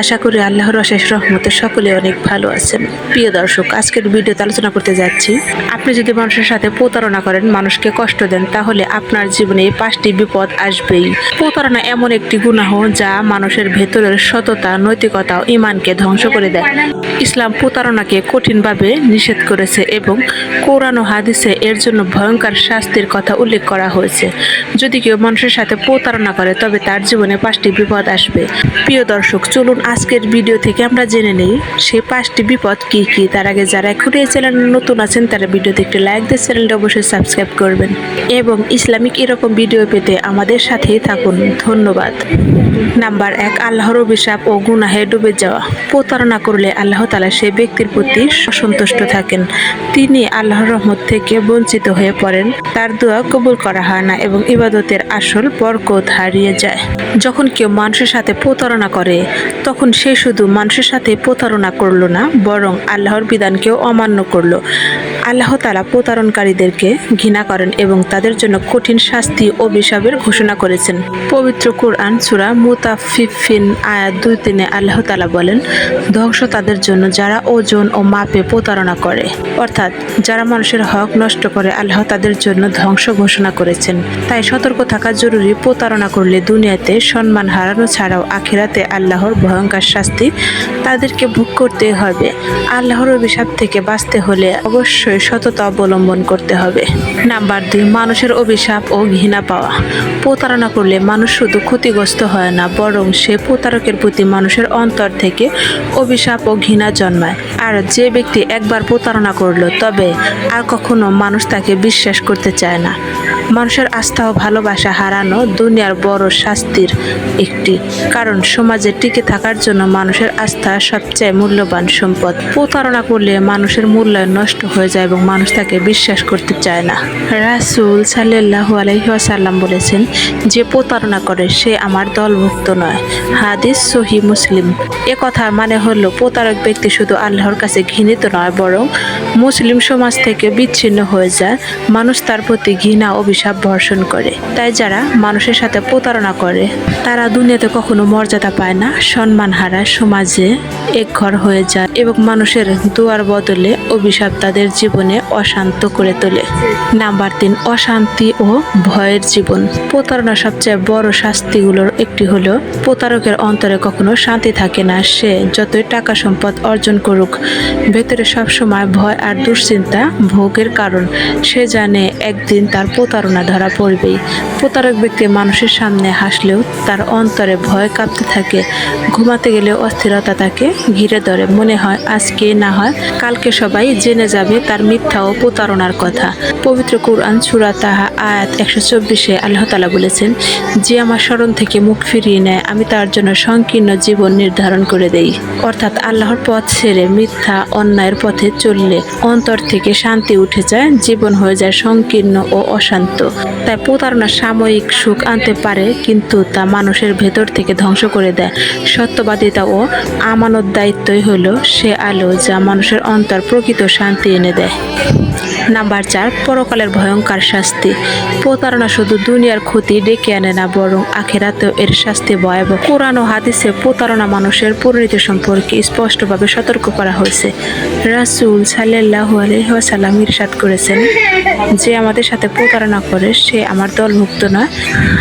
আশা করি আল্লাহর অশেষ রহমতে সকলে অনেক ভালো আছেন। প্রিয় দর্শক, আজকের ভিডিওতে আলোচনা করতে যাচ্ছি। আপনি যদি মানুষের সাথে প্রতারণা করেন, মানুষকে কষ্ট দেন, তাহলে আপনার জীবনে পাঁচটি বিপদ আসবেই। প্রতারণা এমন একটি গুনাহ যা মানুষের ভেতরের সততা, নৈতিকতা ও ইমানকে ধ্বংস করে দেয়। ইসলাম প্রতারণাকে কঠিনভাবে নিষেধ করেছে এবং কোরআন ও হাদিসে এর জন্য ভয়ঙ্কর শাস্তির কথা উল্লেখ করা হয়েছে। যদি কেউ মানুষের সাথে প্রতারণা করে, তবে তার জীবনে পাঁচটি বিপদ আসবে। প্রিয় দর্শক, চলুন আজকের ভিডিও থেকে আমরা জেনে নেই, সে পাঁচটি বিপদ কি কি? তার আগে যারা এখন এই চ্যানেলে নতুন আছেন, তারা ভিডিওতে একটি লাইক দিয়ে চ্যানেলটা অবশ্যই সাবস্ক্রাইব করবেন। এবং ইসলামিক এরকম ভিডিও পেতে আমাদের সাথেই থাকুন। ধন্যবাদ। নাম্বার এক, আল্লাহর অভিশাপ ও গুনাহে ডুবে যাওয়া। প্রতারণা করলে আল্লাহ তালা সেই ব্যক্তির প্রতি অসন্তুষ্ট থাকেন। তিনি আল্লাহর রহমত থেকে বঞ্চিত হয়ে পড়েন। তার দোয়া কবুল করা হয় না এবং ইবাদতের আসল বরকত হারিয়ে যায়। যখন কেউ মানুষের সাথে প্রতারণা করে তখন সে শুধু মানুষের সাথে প্রতারণা করল না বরং আল্লাহর বিধানকেও অমান্য করল। আল্লাহ তালা প্রতারণকারীদেরকে ঘৃণা করেন এবং তাদের জন্য কঠিন শাস্তি ও অভিশাপের ঘোষণা করেছেন। পবিত্র কোরআন সুরা মুতাফিফিন আয়াত দুই তিনে আল্লাহ তালা বলেন, ধ্বংস তাদের জন্য যারা ওজন ও মাপে প্রতারণা করে। অর্থাৎ, যারা মানুষের হক নষ্ট করে আল্লাহ তাদের জন্য ধ্বংস ঘোষণা করেছেন। তাই সতর্ক থাকা জরুরি, প্রতারণা করলে দুনিয়াতে সম্মান হারানো ছাড়াও আখিরাতে আল্লাহর ভয়ঙ্কর শাস্তি তাদেরকে ভোগ করতে হবে। আল্লাহর অভিশাপ থেকে বাঁচতে হলে অবশ্যই সততা অবলম্বন করতে হবে। নাম্বার দুই, মানুষের অভিশাপ ও ঘৃণা পাওয়া। প্রতারণা করলে মানুষ শুধু ক্ষতিগ্রস্ত হয় না, বরং সে প্রতারকের প্রতি মানুষের অন্তর থেকে অভিশাপ ও ঘৃণা জন্মায়। আর যে ব্যক্তি একবার প্রতারণা করল, তবে আর কখনো মানুষ তাকে বিশ্বাস করতে চায় না। মানুষের আস্থা ও ভালোবাসা হারানো দুনিয়ার বড় শাস্তির একটি কারণ। সমাজে টিকে থাকার জন্য মানুষের আস্থা সবচেয়ে মূল্যবান সম্পদ। প্রতারণা করলে মানুষের মূল্যায়ন নষ্ট হয়ে যায় এবং মানুষ তাকে বিশ্বাস করতে চায় না। রাসুল সাল্লাহ আলহিহাসাল্লাম বলেছেন, যে প্রতারণা করে, সে আমার দলভুক্ত নয়। হাদিস সহি মুসলিম। এ কথার মানে হলো, প্রতারক ব্যক্তি শুধু আল্লাহর কাছে ঘৃণিত নয়, বরং মুসলিম সমাজ থেকে বিচ্ছিন্ন হয়ে যায়। মানুষ তার প্রতি ঘৃণা অভিশাপ বর্ষণ করে। তাই যারা মানুষের সাথে প্রতারণা করে, তারা দুনিয়াতে কখনো মর্যাদা পায় না, সম্মান হারায়, সমাজে এক ঘর হয়ে যায় এবং মানুষের দুয়ার বদলে অভিশাপ তাদের জীবনে অশান্ত করে তোলে। নাম্বার তিন, অশান্তি ও ভয়ের জীবন। প্রতারণা সবচেয়ে বড় শাস্তিগুলোর একটি হলো, প্রতারকের অন্তরে কখনো শান্তি থাকে না, সে যতই টাকা সম্পদ অর্জন করুক, ভেতরে সবসময় ভয় আর দুশ্চিন্তা ভোগের কারণ। সে জানে একদিন তার প্রতারণা ধরা পড়বেই। প্রতারক ব্যক্তি মানুষের সামনে হাসলেও তার অন্তরে ভয় কাঁপতে থাকে। ঘুমাতে গেলে অস্থিরতা তাকে ঘিরে ধরে। মনে হয় আজকে না হয়, কালকে সবাই জেনে যাবে তার মিথ্যা ও প্রতারণার কথা। পবিত্র কুরআন সুরা তাহা আয়াত একশো চব্বিশে আল্লাহ তালা বলেছেন, যে আমার স্মরণ থেকে মুখ ফিরিয়ে নেয়, আমি তার জন্য সংকীর্ণ জীবন নির্ধারণ করে দেই। অর্থাৎ আল্লাহর পথ ছেড়ে মিথ্যা অন্যায়ের পথে চললে অন্তর থেকে শান্তি উঠে যায়, জীবন হয়ে যায় সংকীর্ণ ও অশান্ত। তাই প্রতারণা সাময়িক সুখ আনতে পারে, কিন্তু তা মানুষের ভেতর থেকে ধ্বংস করে দেয়। সত্যবাদিতা ও আমানত দায়িত্বই হলো সে আলো যা মানুষের অন্তর প্রকৃত শান্তি এনে দেয়। নাম্বার চার, পরকালের ভয়ঙ্কর শাস্তি। প্রতারণা শুধু দুনিয়ার ক্ষতি ডেকে আনে না, বরং আখেরাতেও এর শাস্তি ভয়াবহ। কোরআন ও হাদিসে প্রতারণা মানুষের পরিণতি সম্পর্কে স্পষ্টভাবে সতর্ক করা হয়েছে। রাসুল সাল্লাহ আলহাসাল্লাম ইরশাদ করেছেন, যে আমাদের সাথে প্রতারণা করে সে আমার দলভুক্ত নয়।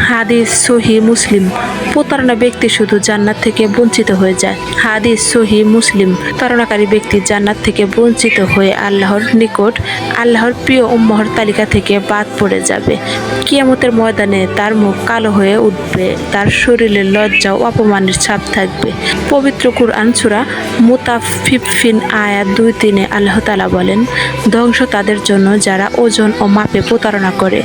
হাদিস সহি মুসলিম। প্রতারণা ব্যক্তি শুধু জান্নাত থেকে বঞ্চিত হয়ে যায়। হাদিস সহি মুসলিম। প্রতারণাকারী ব্যক্তি জান্নাত থেকে বঞ্চিত হয়ে আল্লাহর নিকট, আল্লাহর প্রিয় উম্মহর তালিকা থেকে বাদ পড়ে যাবে। কিয়ামতের ময়দানে তার মুখ কালো হয়ে উঠবে। তার শরীরে লজ্জা ও অপমানের ছাপ থাকবে। পবিত্র কুরআন সুরা মুতাফিফিন আয়াত দুই তিনে আল্লাহ তালা বলেন, ধ্বংস তাদের জন্য যারা ওজন ও মাপে প্রতারণা করে।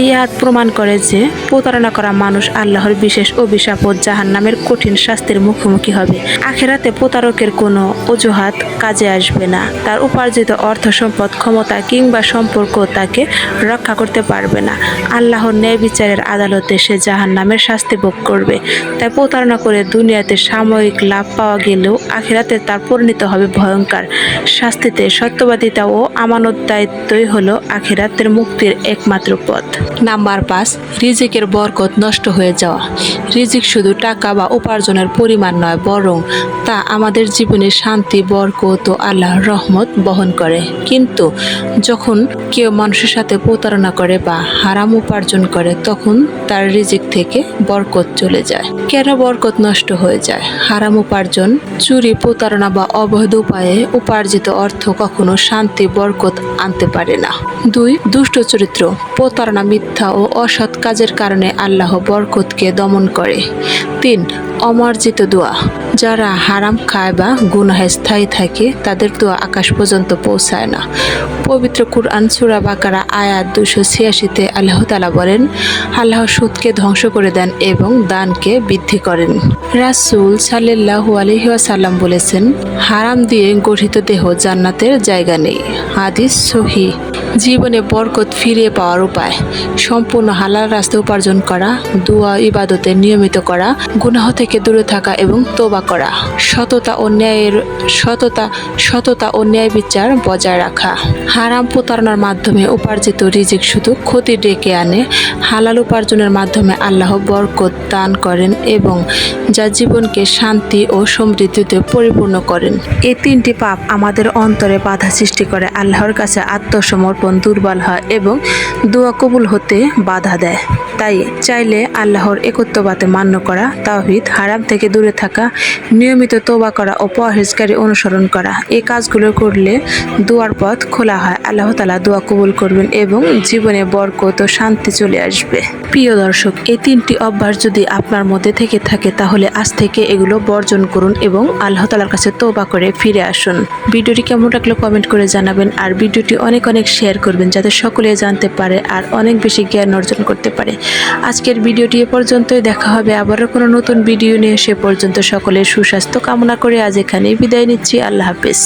এই প্রমাণ করে যে প্রতারণা করা মানুষ আল্লাহর বিশেষ অভিশাপ ও জাহান নামের কঠিন শাস্তির মুখোমুখি হবে। আখেরাতে প্রতারকের কোনো অজুহাত কাজে আসবে না। তার উপার্জিত অর্থ সম্পদ, ক্ষমতা কিংবা সম্পর্ক তাকে রক্ষা করতে পারবে না। আল্লাহর ন্যায় বিচারের আদালতে সে জাহান নামের শাস্তি ভোগ করবে। তাই প্রতারণা করে দুনিয়াতে সাময়িক লাভ পাওয়া গেলেও আখেরাতে তার পরিণত হবে ভয়ঙ্কর। শাস্তিতে সত্যবাদিতা ও আমানত দায়িত্বই হলো আখেরাতের মুক্তির একমাত্র পথ নাম্বার পাঁচ, রিজিকের বরকত নষ্ট হয়ে যাওয়া। রিজিক শুধু টাকা বা উপার্জনের পরিমাণ নয়, বরং তা আমাদের জীবনে শান্তি, বরকত ও আল্লাহর রহমত বহন করে। কিন্তু যখন কেউ মানুষের সাথে প্রতারণা করে বা হারাম উপার্জন করে, তখন তার রিজিক থেকে বরকত চলে যায়। কেন বরকত নষ্ট হয়ে যায়? হারাম উপার্জন, চুরি, প্রতারণা বা অবৈধ উপায়ে উপার্জিত অর্থ কখনো শান্তি, বরকত আনতে পারে না। দুই, দুষ্ট চরিত্র, প্রতারণা, মিথ্যা ও অসৎ কাজের কারণে আল্লাহ বরকতকে দমন করে। তিন অমার্জিত দোয়া। যারা হারাম খায় বা গুনাহে স্থায়ী থাকে, তাদের দোয়া আকাশ পর্যন্ত পৌঁছায় না। পবিত্র কুরআন সুরা বাকারা আয়াত দুশো ছিয়াশিতে আল্লাহ তালা বলেন, আল্লাহ সুদকে ধ্বংস করে দেন এবং দানকে বৃদ্ধি করেন। রাসূল সাল্লাল্লাহু আলাইহি ওয়াসাল্লাম বলেছেন, হারাম দিয়ে গঠিত দেহ জান্নাতের জায়গা নেই। হাদিস সহি। জীবনে বরকত ফিরিয়ে পাওয়ার উপায়। সম্পূর্ণ হালাল রাস্তা উপার্জন করা, দুয়া ইবাদতে নিয়মিত করা, গুনাহ থেকে দূরে থাকা এবং তোবা করা। সততা ও ন্যায়ের, সততা সততা ও ন্যায় বিচার বজায় রাখা। হারাম প্রতারণার মাধ্যমে উপার্জিত রিজিক শুধু ক্ষতি ডেকে আনে। হালাল উপার্জনের মাধ্যমে আল্লাহ বরকত দান করেন এবং যা জীবনকে শান্তি ও সমৃদ্ধিতে পরিপূর্ণ করেন। এই তিনটি পাপ আমাদের অন্তরে বাধা সৃষ্টি করে। আল্লাহর কাছে আত্মসমর্পণ দুর্বল হয় এবং দোয়া কবুল হতে বাধা দেয়। তাই চাইলে আল্লাহর একত্ববাদে মান্য করা, তাওহিদ, হারাম থেকে দূরে থাকা, নিয়মিত তোবা করা ও পরহেজকারী অনুসরণ করা এই কাজগুলো করলে দোয়ার পথ খোলা হয়। আল্লাহ তালা দোয়া কবুল করবেন এবং জীবনে বরকত ও শান্তি চলে আসবে। প্রিয় দর্শক, এই তিনটি অভ্যাস যদি আপনার মধ্যে থেকে থাকে, তাহলে আজ থেকে এগুলো বর্জন করুন এবং আল্লাহ তালার কাছে তোবা করে ফিরে আসুন। ভিডিওটি কেমন লাগল কমেন্ট করে জানাবেন। আর ভিডিওটি অনেক অনেক শেয়ার করবেন যাতে সকলে জানতে পারে আর অনেক বেশি জ্ঞান অর্জন করতে পারে। আজকের ভিডিওটি এ পর্যন্তই। দেখা হবে আবারও কোনো নতুন ভিডিও নিয়ে। সে পর্যন্ত সকলের সুস্বাস্থ্য কামনা করে আজ এখানেই বিদায় নিচ্ছি। আল্লাহ হাফেজ।